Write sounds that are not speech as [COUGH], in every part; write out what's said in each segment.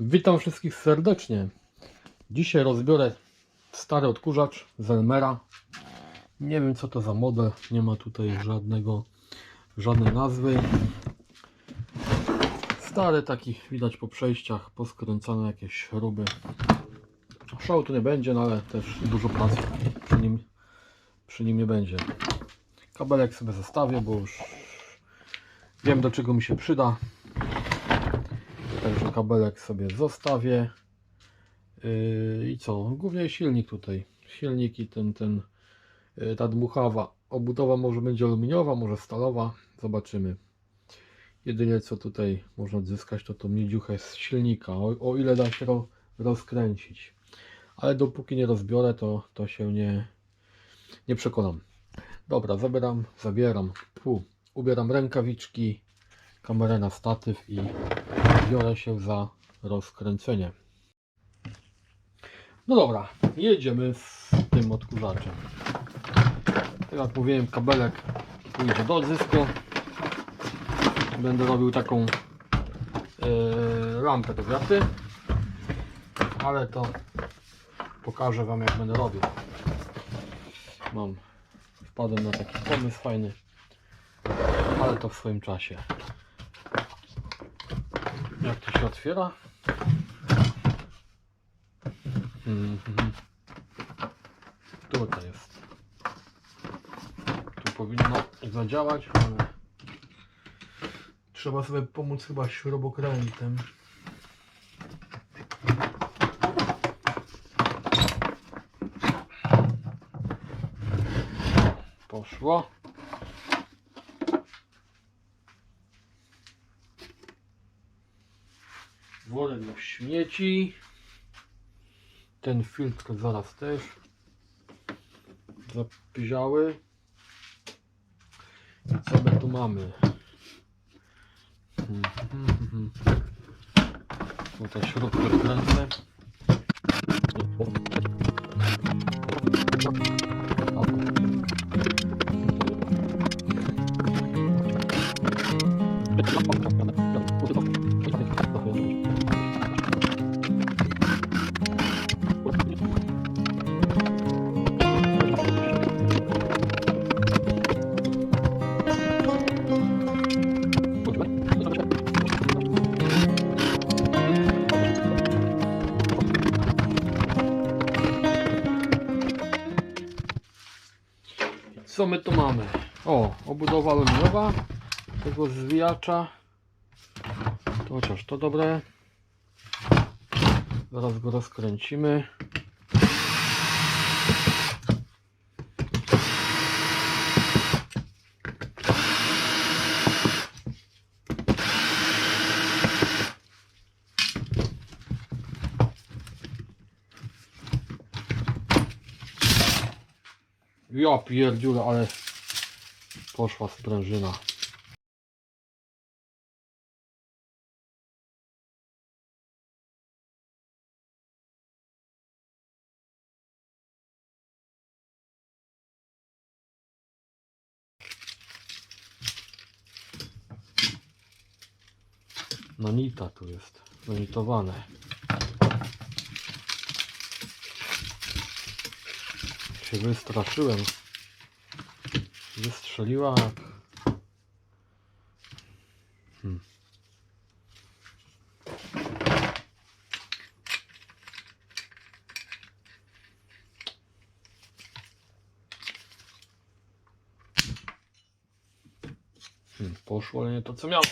Witam wszystkich serdecznie. Dzisiaj rozbiorę stary odkurzacz z Elmera. Nie wiem co to za model, nie ma tutaj żadnego, żadnej nazwy. Stary taki, widać po przejściach, poskręcane jakieś śruby. Szału tu nie będzie, no ale też dużo pracy przy nim, przy nim nie będzie. Kabelek sobie zostawię, bo już wiem do czego mi się przyda. Także kabelek sobie zostawię. Yy, I co? Głównie silnik tutaj. Silnik i ten, ten, yy, ta dmuchawa. Obudowa może będzie aluminiowa, może stalowa. Zobaczymy. Jedynie co tutaj można odzyskać to to miedziuchę z silnika. O, o ile da się ro, rozkręcić. Ale dopóki nie rozbiorę to, to się nie, nie przekonam. Dobra, zabieram, zabieram. Pu, ubieram rękawiczki, kamerę na statyw i biorę się za rozkręcenie. No dobra, jedziemy z tym odkurzaczem. Tak jak mówiłem, kabelek pójdzie do odzysku. Będę robił taką yy, lampę do wiaty, ale to pokażę Wam jak będę robił. Mam, wpadłem na taki pomysł fajny, ale to w swoim czasie. Jak to się otwiera? Mhm. Tutaj jest. Tu powinno zadziałać, ale trzeba sobie pomóc chyba śrubokrętem. Poszło. Worek na śmieci. Ten filtr zaraz też zapziały. I co my tu mamy? Mhm, mhm, mhm. Tutaj śrubkę wkręcę. Co my tu mamy? O, obudowa aluminiowa tego zwijacza. To chociaż to dobre. Zaraz go rozkręcimy. Ja pierdziule, ale poszła sprężyna. Nanita tu jest, nanitowane. Się wystraszyłem. Wystrzeliła jak... Hmm. Hmm, poszło, ale nie to co miało.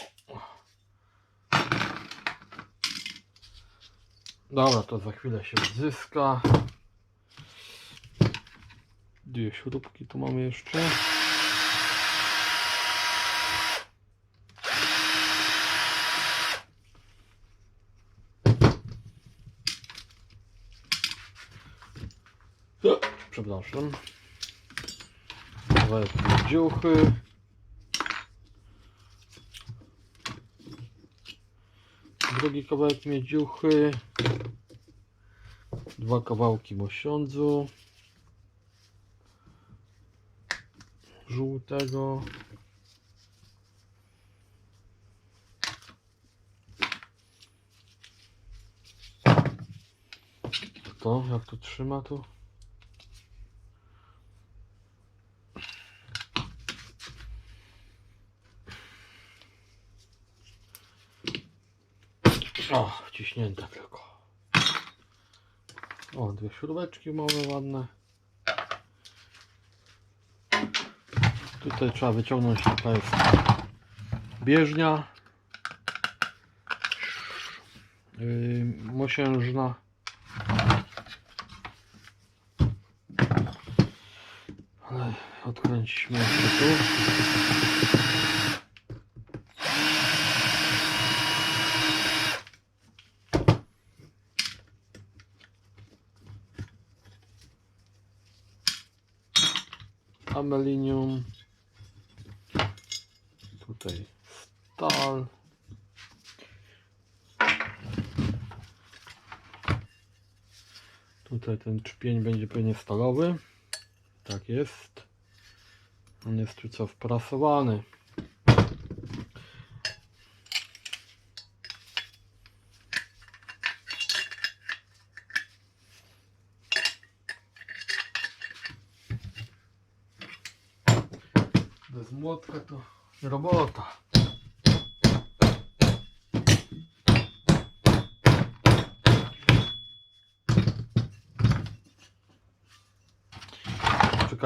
Dobra, to za chwilę się odzyska. Dwie śrubki tu mamy jeszcze. O, Przepraszam. Kawałek dziuchy. Drugi kawałek miedziuchy. Dwa kawałki mosiądzu. Żółtego. to, jak to trzyma tu. O, wciśnięte tylko. O, dwie śrubeczki mamy ładne. Tutaj trzeba wyciągnąć, taka jest bieżnia. Yy, mosiężna. Ale odkręcimy jeszcze tu. Amelinium. Tutaj stal. Tutaj ten czpień będzie pewnie stalowy. Tak jest. On jest tu co wprasowany. Bez młotka to robota.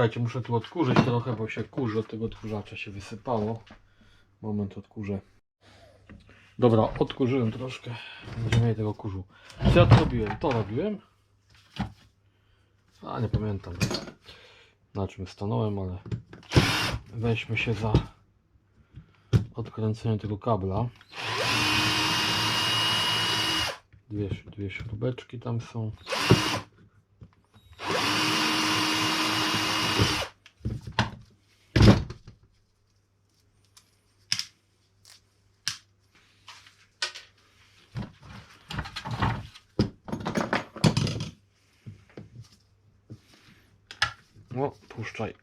Czekajcie, muszę tu odkurzyć trochę, bo się kurzy od tego odkurzacza się wysypało. Moment odkurzę. Dobra, odkurzyłem troszkę. Będziemy mieli tego kurzu. Co ja to robiłem? To robiłem. A nie pamiętam na czym stanąłem, ale weźmy się za odkręcenie tego kabla. Dwie, dwie śrubeczki tam są. O, puszczaj.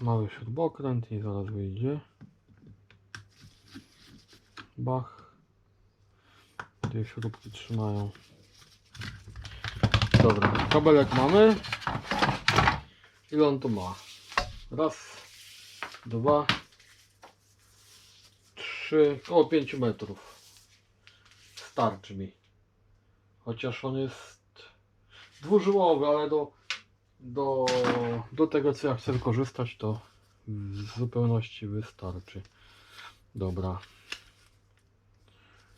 Mały śrubokręt i zaraz wyjdzie. Bach. Dwie śrubki trzymają. Dobra, kabelek mamy. Ile on tu ma? Raz, dwa, około 5 metrów. Starczy mi. Chociaż on jest dwużyłowy, ale do, do, do tego co ja chcę wykorzystać to w zupełności wystarczy. Dobra.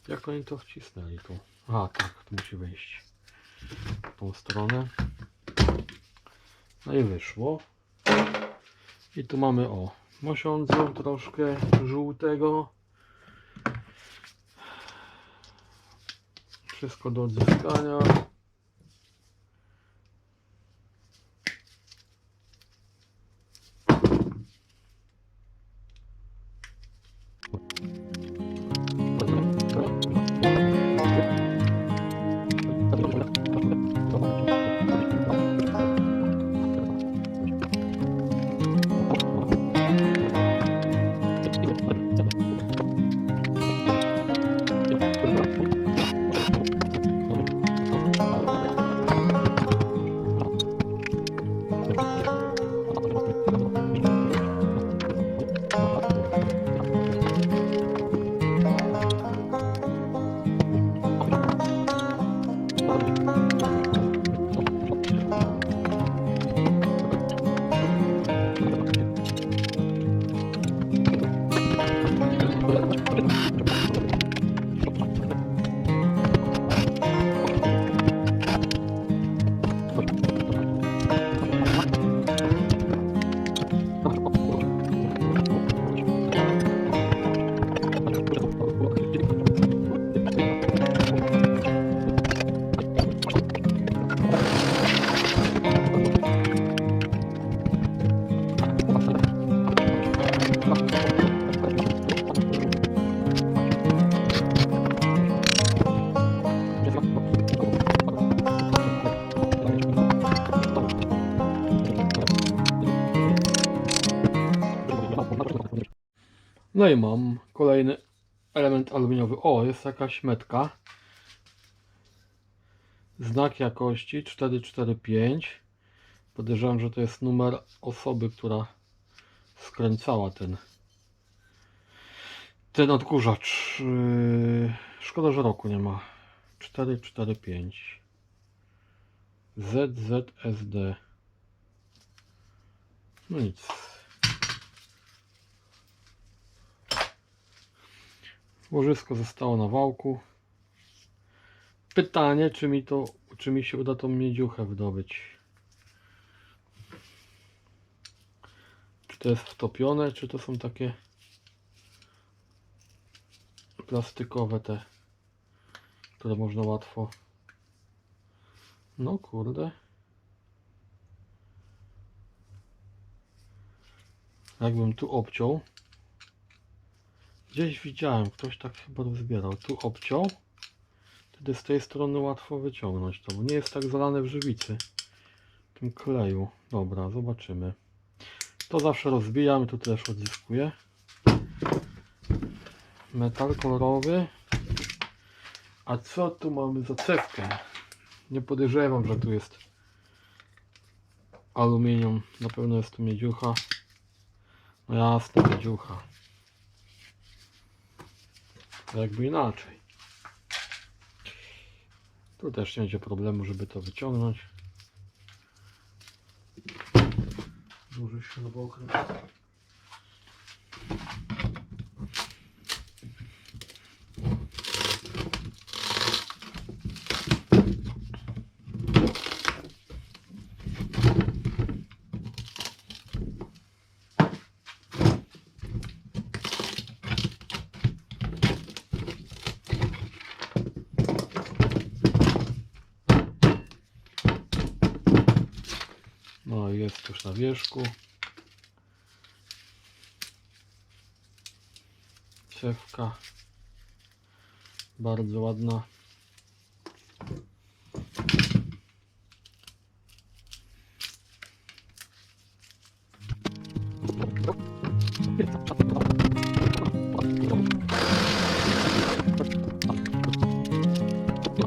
Jak oni to wcisnęli tu? A tak, to musi wejść w tą stronę. No i wyszło. I tu mamy o mosiądzu troszkę żółtego. Wszystko do odzyskania. No i mam kolejny element aluminiowy. O, jest jakaś metka. Znak jakości 445. Podejrzewam, że to jest numer osoby, która skręcała ten ten odkurzacz. Yy, Szkoda, że roku nie ma. 445 ZZSD. No nic. Łożysko zostało na wałku. Pytanie, czy mi to, czy mi się uda tą miedziuchę wydobyć. Czy to jest wtopione, czy to są takie plastikowe te, które można łatwo. No kurde. Jakbym tu obciął. Gdzieś widziałem, ktoś tak chyba rozbierał. Tu obciął. Wtedy z tej strony łatwo wyciągnąć to, bo nie jest tak zalane w żywicy. Tym kleju. Dobra, zobaczymy. To zawsze rozbijam i tu też odzyskuję. Metal kolorowy. A co tu mamy za cewkę? Nie podejrzewam, że tu jest aluminium. Na pewno jest tu miedziucha. No jasne, miedziucha. To jakby inaczej. Tu też nie będzie problemu, żeby to wyciągnąć. Duży śrubokręt. wierzchu. Siewka. Bardzo ładna.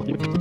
Thank you.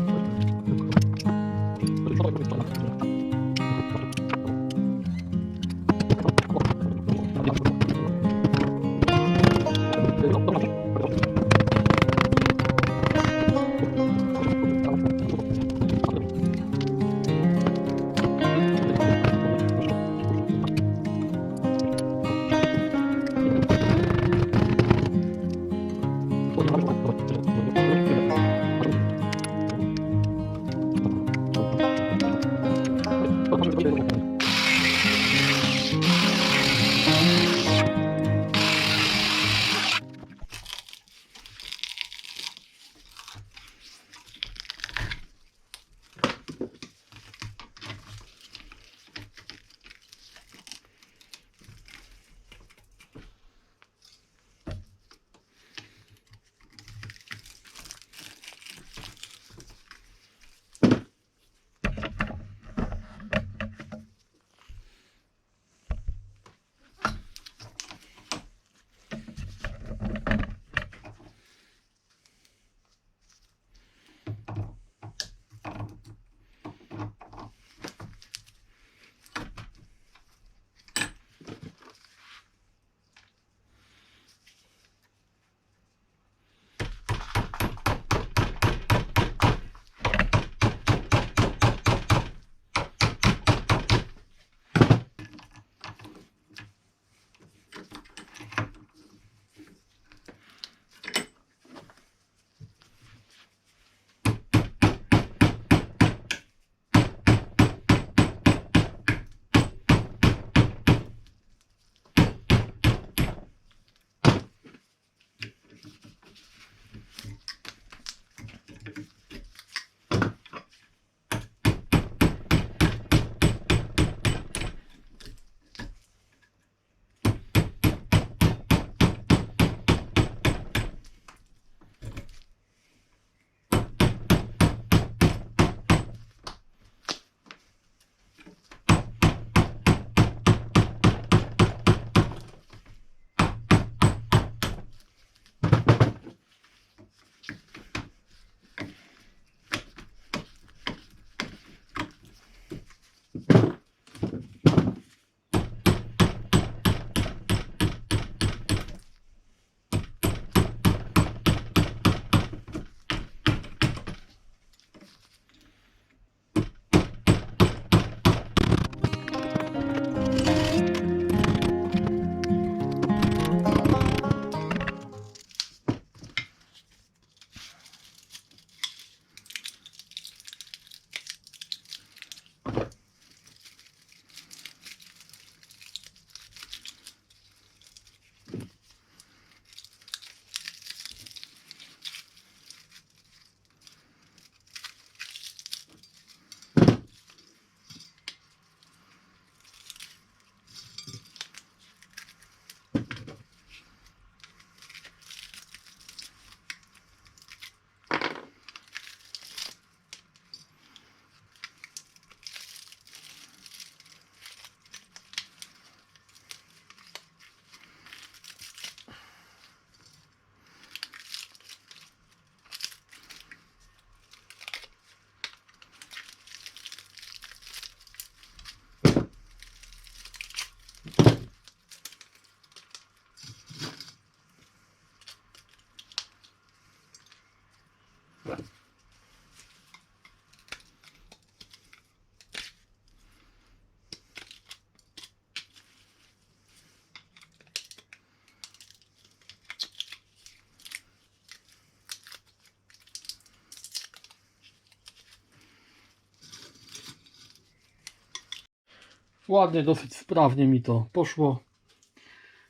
Ładnie, dosyć sprawnie mi to poszło.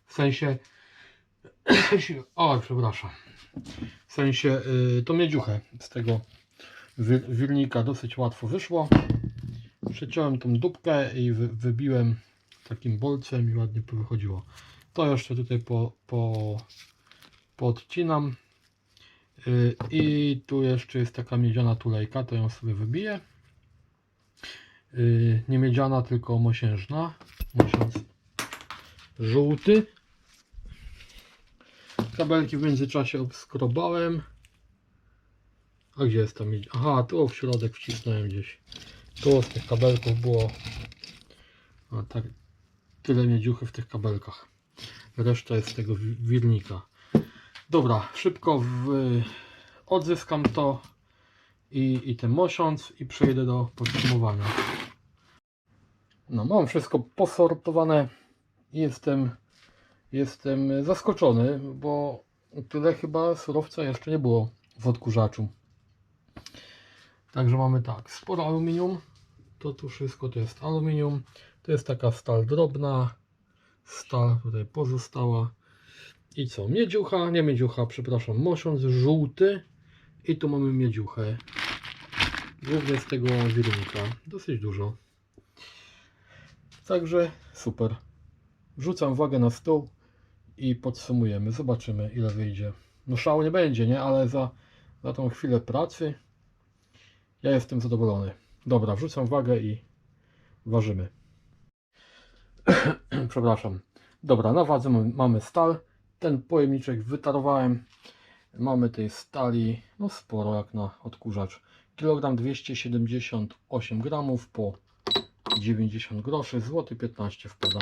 W sensie, [CLEARS THROAT] o przepraszam, w sensie y, to miedziuchę z tego wi- wirnika dosyć łatwo wyszło. Przeciąłem tą dupkę i wy, wybiłem takim bolcem i ładnie wychodziło. To jeszcze tutaj po, po, podcinam. Y, I tu jeszcze jest taka miedziana tulejka, to ją sobie wybiję. Y, Nie miedziana, tylko mosiężna. Mosiąc żółty. Kabelki w międzyczasie obskrobałem. A gdzie jest ta miedź? Aha, tu w środek wcisnąłem gdzieś. Tu z tych kabelków było a, tak, tyle miedziuchy w tych kabelkach. Reszta jest z tego wi- wirnika. Dobra, szybko w, odzyskam to i, i ten mosiąc i przejdę do podsumowania. No, mam wszystko posortowane jestem, jestem zaskoczony, bo tyle chyba surowca jeszcze nie było w odkurzaczu. Także mamy tak, sporo aluminium. To tu wszystko to jest aluminium. To jest taka stal drobna. Stal tutaj pozostała. I co? Miedziucha, nie miedziucha, przepraszam, mosiąc żółty. I tu mamy miedziuchę. Głównie z tego wirunka. Dosyć dużo. Także super. Wrzucam wagę na stół i podsumujemy. Zobaczymy ile wyjdzie. No szału nie będzie, nie? Ale za, za tą chwilę pracy ja jestem zadowolony. Dobra, wrzucam wagę i ważymy. [CLEARS THROAT] Przepraszam. Dobra, na wadze mamy- stal. Ten pojemniczek wytarowałem. Mamy tej stali, no sporo jak na odkurzacz. Kilogram 278 gramów po 90 groszy. Złoty 15 wpada.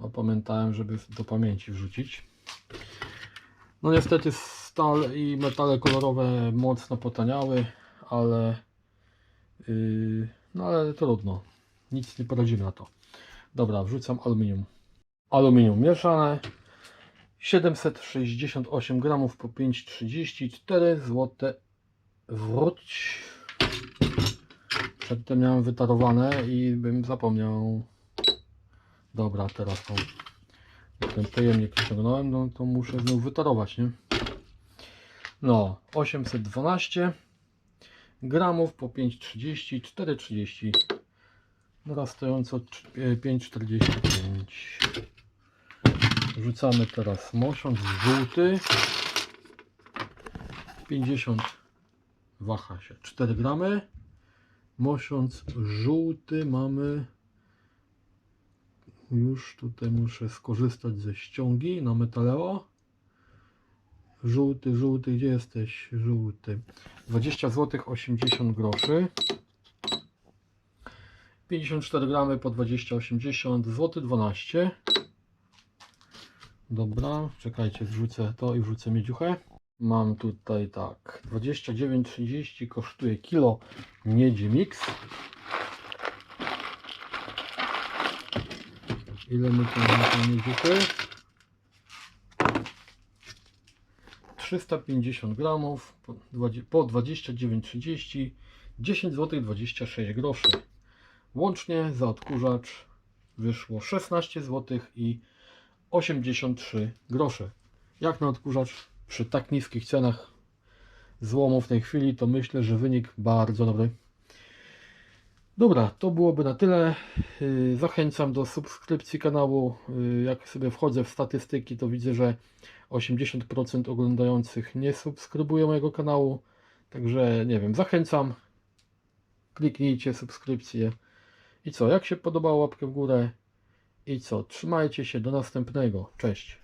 No, pamiętałem, żeby do pamięci wrzucić. No niestety stal i metale kolorowe mocno potaniały, ale yy, no ale trudno. Nic nie poradzimy na to. Dobra, wrzucam aluminium. Aluminium mieszane. 768 gramów po 5,34 złote wróć. Przedtem miałem wytarowane i bym zapomniał. Dobra, teraz tą, ten pojemnik ściągnąłem, no to muszę znów wytarować, nie? No, 812 gramów po 5,30, 4,30 narastająco e, 5,45 Rzucamy teraz mosiąc żółty. 50 waha się. 4 gramy mosiąc żółty mamy. Już tutaj muszę skorzystać ze ściągi na metaleo. Żółty, żółty, gdzie jesteś żółty? 20 zł 80 groszy. 54 gramy po 20,80 zł 12 Dobra, czekajcie, wrzucę to i wrzucę miedziuchę. Mam tutaj tak, 29,30 kosztuje kilo miedzi mix. Ile my tu mamy tej miedziuchy? 350 gramów po dwadzie- po 29,30 10 zł 26 groszy. Łącznie za odkurzacz wyszło 16 zł i 83 grosze. Jak na odkurzacz przy tak niskich cenach złomu w tej chwili, to myślę, że wynik bardzo dobry. Dobra, to byłoby na tyle. Yy, Zachęcam do subskrypcji kanału. Yy, Jak sobie wchodzę w statystyki, to widzę, że 80% oglądających nie subskrybuje mojego kanału. Także nie wiem, zachęcam. Kliknijcie subskrypcję. I co, jak się podobało, łapkę w górę. I co, trzymajcie się, do następnego. Cześć.